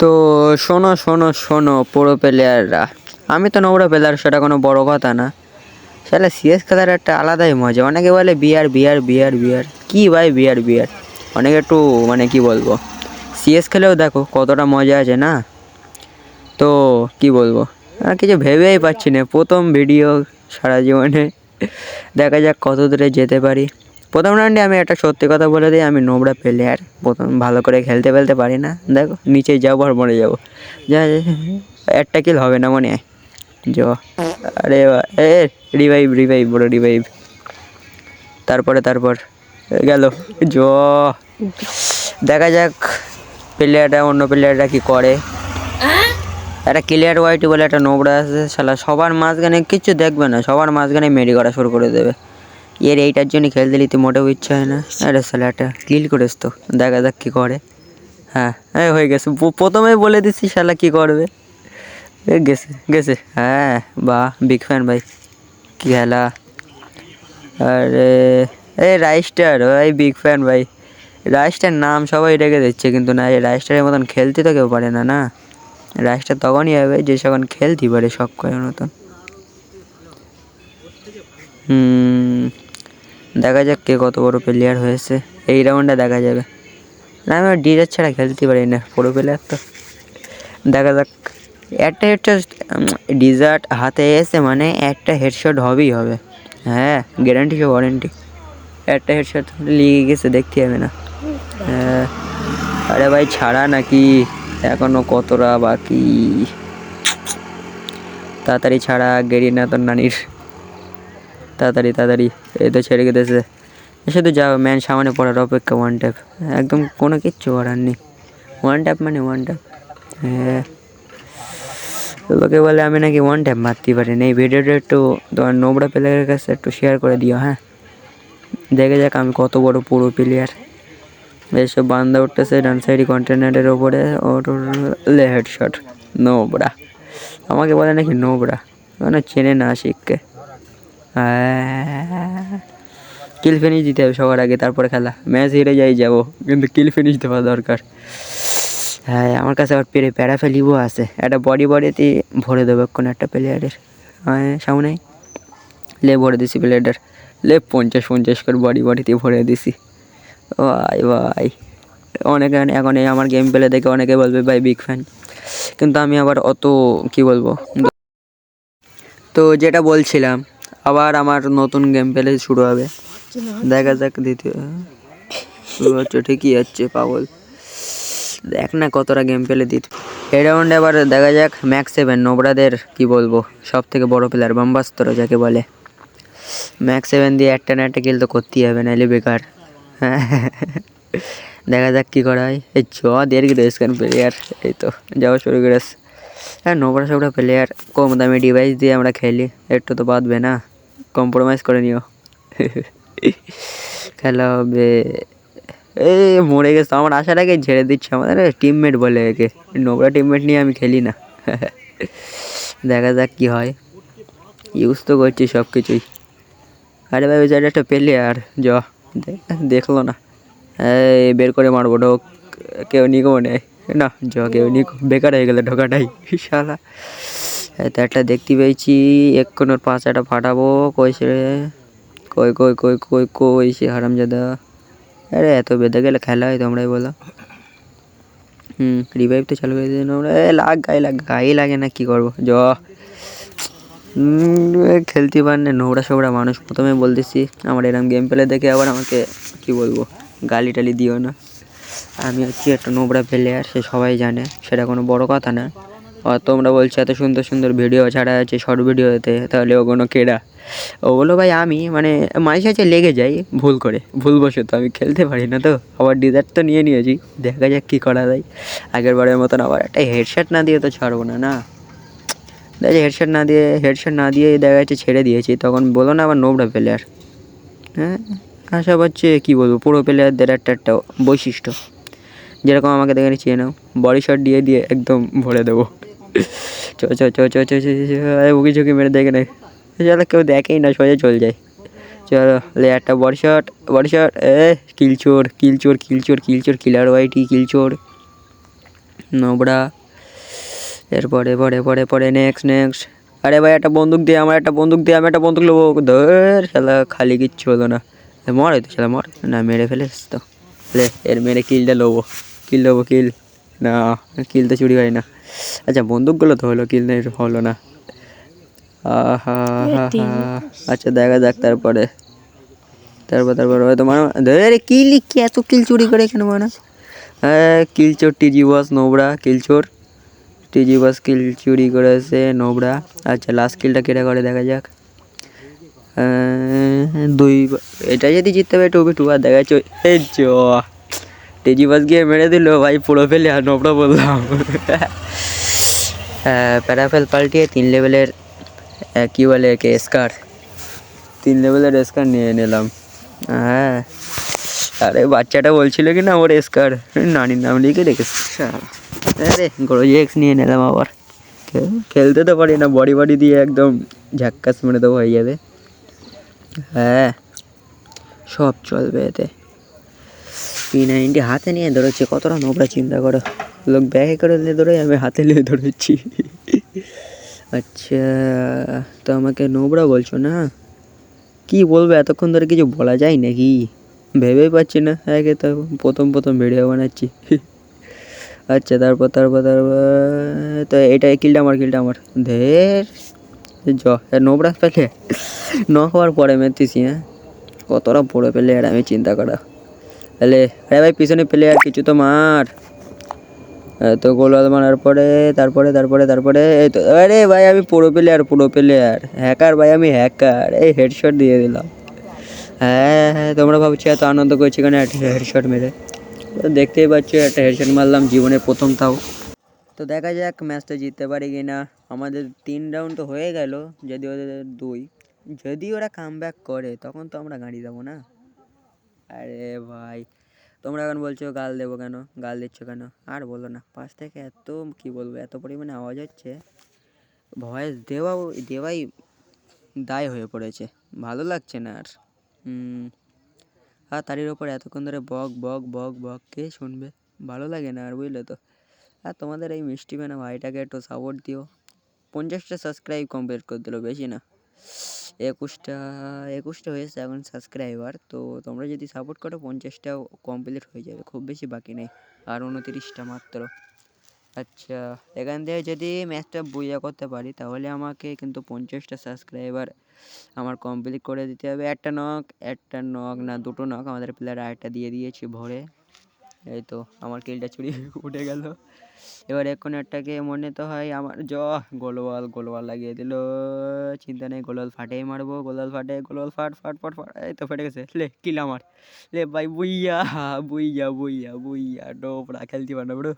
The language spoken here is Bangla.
তো শোনো শোনো শোনো পুরো প্লেয়াররা আমি তো নোংরা প্লেয়ার সেটা কোনো বড় কথা না। শালা সিএস খেলার একটা আলাদাই মজা। অনেকে বলে বিয়ার বিয়ার বিয়ার বিয়ার কি ভাই বিয়ার বিয়ার অনেকে একটু মানে কি বলব? সিএস খেলেও দেখো কতটা মজা আছে না? তো কি বলব? আর কিছু ভেবেই পাচ্ছি না। প্রথম ভিডিও সারা জীবনে। দেখা যাক কত দূরে যেতে পারি। প্রথম রাউন্ডে আমি একটা সত্যি কথা বলে দিই, আমি নোংরা প্লেয়ার প্রথম ভালো করে খেলতে ফেলতে পারি না। দেখো, নিচে যাব আর মরে যাব। যা একটা কিল হবে না মনে হয়। জ আরে এ রিভাইভ রিভাইভ বড় রিভাইভ তারপরে, তারপর, গেল। জ দেখা যাক প্লেয়ারটা অন্য প্লেয়ারটা কি করে। একটা ক্লিয়ার ওয়াইটি বলে একটা নোংরা আছে, শালা। সবার মাঝখানে কিচ্ছু দেখবে না, সবার মাঝখানে মেরি করা শুরু করে দেবে। এর এইটার জন্য খেলতে নিতে মোটেও ইচ্ছা হয় না। আরে একটা কিল করেছ তো। দেখা যাক কী করে। হ্যাঁ এই হয়ে গেছে। প্রথমে বলে দিচ্ছি শালা কী করবে। গেছে গেছে। হ্যাঁ বাহ বিগ ফ্যান ভাই। কী খেলা। আরে এই রাইস্টার ভাই বিগ ফ্যান ভাই। রাইস্টার নাম সবাই রেখে দিচ্ছে, কিন্তু না, এই রাইস্টারের মতন খেলতে তো কেউ পারে না না? রাইস্টার তখনই হবে যে যখন খেলতে পারে সব কয়ের মতন। হুম। দেখা যাক কে কত বড় প্লেয়ার হয়েছে। এই রাউন্ডে দেখা যাবে। না, আমি ডিজার ছাড়া খেলতে পারি না, বড় প্লেয়ার তো। দেখা যাক। একটা হেডশট ডিজার্ট হাতে এসে মানে একটা হেডশট হবেই হবে। হ্যাঁ গ্যারান্টি সব ওয়ারেন্টি একটা হেডশট লিগে গেছে, দেখতে হবে না। হ্যাঁ। আরে ভাই, ছাড়া নাকি? এখনও কতটা বাকি? তাড়াতাড়ি ছাড়া গেরি না তোর নানির। তাড়াতাড়ি তাড়াতাড়ি। এই তো ছেড়ে গেছে। শুধু যাও ম্যান সামনে পড়ার অপেক্ষা ওয়ান ট্যাপ একদম কোনো কিচ্ছু করার নেই। ওয়ান ট্যাপ মানে ওয়ান ট্যাপ হ্যাঁ। লোকে বলে আমি নাকি ওয়ান ট্যাপ মারতে পারি না। এই ভিডিওটা একটু তোমার নোবরা প্লেয়ারের কাছে একটু শেয়ার করে দিও হ্যাঁ? দেখে যাক আমি কত বড় পুরো প্লেয়ার এসব বান্দা উঠতেছে ডান সাইডি কন্টেনারের ওপরে, ওর লে হেডশট নোবরা। আমাকে বলে নাকি নোবরা। মানে চেনে না শিখকে। কিল ফিনিশ দিতে হবে সবার আগে, তারপরে খেলা। ম্যাচ হেরে যাই যাব, কিন্তু কিল ফিনিশ দেওয়া দরকার। হ্যাঁ আমার কাছে আবার পেরে প্যারা ফেলিবও আছে। একটা বডি বডিতে ভরে দেবো কোনো একটা প্লেয়ারের হ্যাঁ সামনে? লে ভরে দিছি প্লেয়ারটার লে পঞ্চাশ পঞ্চাশ করে বডি বডিতে ভরে দিছি। ভাই ভাই অনেকে এখন এই আমার গেম প্লে দেখে অনেকে বলবে, ভাই বিগ ফ্যান কিন্তু আমি আবার অত কি বলব? তো যেটা বলছিলাম আবার আমার নতুন গেম প্লে শুরু হবে। দেখা যাক দ্বিতীয়। শুরু হচ্ছে, ঠিকই হচ্ছে, পাগল। দেখ না কতটা গেম প্লে দিত। এই রাউন্ডে আবার দেখা যাক ম্যাক্স সেভেন নোবরাদের কি বলব? সব থেকে বড় প্লেয়ার বাম্বাস্তর যাকে বলে। ম্যাক্স সেভেন দিয়ে একটা না একটা কিল তো করতেই হবে নাহলে বেকার। দেখা যাক কী করা হয়। এই চ, দেড় গেছে স্ক্যান প্লেয়ার এই তো, যাওয়া শুরু করেছে। হ্যাঁ নোবরা সোবরা প্লেয়ার কম দামি ডিভাইস দিয়ে আমরা খেলি, একটু তো বাঁধবে না। কম্প্রোমাইজ করে নিও। খেলা হবে। এই মরে গেছে, আমার আসার আগে ঝেড়ে দিচ্ছে আমাদের টিমমেট বলে একে। নোংরা টিমমেট নিয়ে আমি খেলি না। দেখা যাক কি হয়। ইউজ তো করছি সব কিছুই আরে ভাই, ওই একটা পেলে আর জ দেখল না। এই, বের করে মারবো, ঢোক। কেউ নিকো মনে হয়। না জ কেউ নিকো বেকার হয়ে গেলে ঢোকাটাই শালা। এই তো একটা দেখতে পেয়েছি এক্ষণ ওর পাঁচাটা ফাটাবো কইছে রে? কই কই কই কই কই সে হারামজাদা? আরে এত বেঁধে গেলে খেলা হয় তোমরাই বলো। হুম রিভাইভ তো চালু করে দিন আমরা। এ লাগ গায়ে লাগ গায়ে লাগে না কি করব? জ। এ খেলতে পার না নোংরা সোবরা মানুষ। প্রথমে বলতেছি আমার এরকম গেম প্লে দেখে আবার আমাকে কি বলব গালি টালি দিও না। আমি হচ্ছি একটা নোংরা প্লেয়ার সে সবাই জানে, সেটা কোনো বড় কথা না। আর তোমরা বলছো এত সুন্দর সুন্দর ভিডিও ছাড়া আছে শর্ট ভিডিওতে তাহলে ওগুলো কেডা? ওগুলো ভাই, আমি মানে মাঝে সাঝে লেগে যাই, ভুল করে, ভুলবশত, আমি খেলতে পারি না তো, আবার ডিজার্ট তো নিয়ে নিয়েছি, দেখা যাক কী করা যায়। আগের বারের মতন আবার একটা হেডশট না দিয়ে তো ছাড়বো না না? দেখা যাচ্ছে না দিয়ে হেডশট না দিয়ে দেখা যাচ্ছে ছেড়ে দিয়েছি, তখন বলো না আবার নোবরা প্লেয়ার হ্যাঁ? আশা হচ্ছে কী বলব, পুরো প্লেয়ারদের একটা একটা বৈশিষ্ট্য। যেরকম আমাকে দেখে চেয়ে নাও। বডি শট দিয়ে দিয়ে একদম ভরে দেবো। চ চ চ চ চ উকি ঝুঁকি মেরে দেখে নেই চলো কেউ দেখেই না, সোজা চলে যায়। চলো একটা বডি শট বডি শট এ কিলচোর কিলচোর কিলচোর কিলচোর কিলার ওয়াইটি কিলচোর নোবরা। এরপরে পরে পরে পরে নেক্সট নেক্সট আরে ভাই, একটা বন্দুক দিয়ে আমার, একটা বন্দুক দিয়ে আমি একটা বন্দুক নেব। ধর, শালা, খালি কিচ্ছু হলো না। মর তো শালা, মর। না, মেরে ফেলেস তো। লে, এর মেরে কিলটা নেব। কিল নেব কিল। না কিল তো চুরি হয় না। আচ্ছা বন্দুকগুলো তো হলো কিল নেই হলো না। আচ্ছা দেখা যাক তারপরে। তারপর তারপর হয়তো মানে ধরে কিল কি এত কিল চুরি করে কেন মানে? হ্যাঁ কিলচোর টিজি বস নোবরা কিলচোর টিজি বস কিল চুরি করেছে নোবরা। আচ্ছা লাস্ট কিলটা কেটে করে দেখা যাক। দুই এটা যদি জিততে হবে টুবি টু আর দেখা যাচ্ছে এই চ টিজি বস গিয়ে মেরে দিল ভাই পুরো ফেলে আর নোবরা বললাম প্যারাফেল পাল্টিয়ে তিন লেভেলের কী বলে একে স্কার তিন লেভেলের স্কার নিয়ে নিলাম হ্যাঁ আরে বাচ্চাটা বলছিল কি না ওর স্কার নানির নাম লিখে রেখেছে। আরে গ্রোজি এক্স নিয়ে নিলাম আবার খেলতে তো পারি না বডি বডি দিয়ে একদম ঝাক্কাস মেরে দেবো হয়ে যাবে হ্যাঁ সব চলবে এতে পি নাইনটি হাতে নিয়ে ধরেছে কতটা নোবরা চিন্তা করো। লোক ব্যাগে করে নিয়ে ধরে আমি হাতে নিয়ে ধরেছি আচ্ছা তো আমাকে নোবরা বলছো না? কি বলব, এতক্ষণ ধরে কিছু বলা যায় নাকি? ভেবেই পাচ্ছি না, একে তো প্রথম প্রথম ভিডিও বানাচ্ছি। আচ্ছা তারপর তারপর তারপর, তো এটা কিলটা আমার কিলটা আমার। ধের, জ নোবরা পেলে ন হওয়ার পরে মেরতেছি হ্যাঁ? কতটা পড়ে পেলে প্লেয়ার আমি চিন্তা করা। তাহলে, আরে ভাই, পিছনে প্লেয়ার কিছু তো মার। তো গোলাল মারার পরে, তারপরে তারপরে তারপরে, এই তো, আরে ভাই, আমি পুরো প্লেয়ার পুরো প্লেয়ার হ্যাকার ভাই, আমি হ্যাকার এই হেডশট দিয়ে দিলাম। হ্যাঁ হ্যাঁ তোমরা ভাবছ এত আনন্দ করছি কেন? একটা হেডশট মেরে। দেখতেই পাচ্ছ, একটা হেডশট মারলাম জীবনের প্রথম তাও। তো দেখা যাক ম্যাচটা জিততে পারি কি না আমাদের তিন রাউন্ড তো হয়ে গেল যদি ওদের দুই। যদি ওরা কাম ব্যাক করে, তখন তো আমরা গাড়ি দেবো না। আরে ভাই, তোমরা এখন বলছো গাল দেবো কেন? গাল দিচ্ছ কেন? আর বলো না, পাশ থেকে এত কি বলব, এত পরিমাণে আওয়াজ হচ্ছে। ভয়েস দেওয়াও দেওয়াই দায় হয়ে পড়েছে, ভালো লাগছে না আর। আর তারির ওপর এতক্ষণ ধরে বক বক বক বক, কে শুনবে? ভালো লাগে না আর, বুঝলে তো? আর তোমাদের এই মিষ্টি মেনা ভাইটাকে একটু সাপোর্ট দিও। পঞ্চাশটা সাবস্ক্রাইব কমপ্লিট করে দিলো, বেশি না। একুশটা একুশটা হয়েছে এখন সাবস্ক্রাইবার তো তোমরা যদি সাপোর্ট করো পঞ্চাশটাও কমপ্লিট হয়ে যাবে, খুব বেশি বাকি নেই, আর উনতিরিশটা মাত্র। আচ্ছা এখান থেকে যদি ম্যাচটা বুঝা করতে পারি, তাহলে আমাকে কিন্তু পঞ্চাশটা সাবস্ক্রাইবার আমার কমপ্লিট করে দিতে হবে। একটা নক একটা নক না, দুটো নক আমাদের প্লেয়ার আরেকটা দিয়ে দিয়েছি ভরে। এই তো আমার কিলটা চুরি উঠে গেল। এবার এখন একটাকে মনে তো হয় আমার জ, গোলওয়াল গোলওয়াল লাগিয়ে দিল। চিন্তা নেই, গোলওয়াল ফাটেই মারবো, গোলওয়াল ফাটে, গোলওয়াল ফাট ফাট ফাট ফাট, এই তো ফেটে গেছে। লে, কিল আমার। লে ভাই, বুইয়া বুইয়া বুইয়া বুইয়া ডোবরা খেলতে পারো বড়ো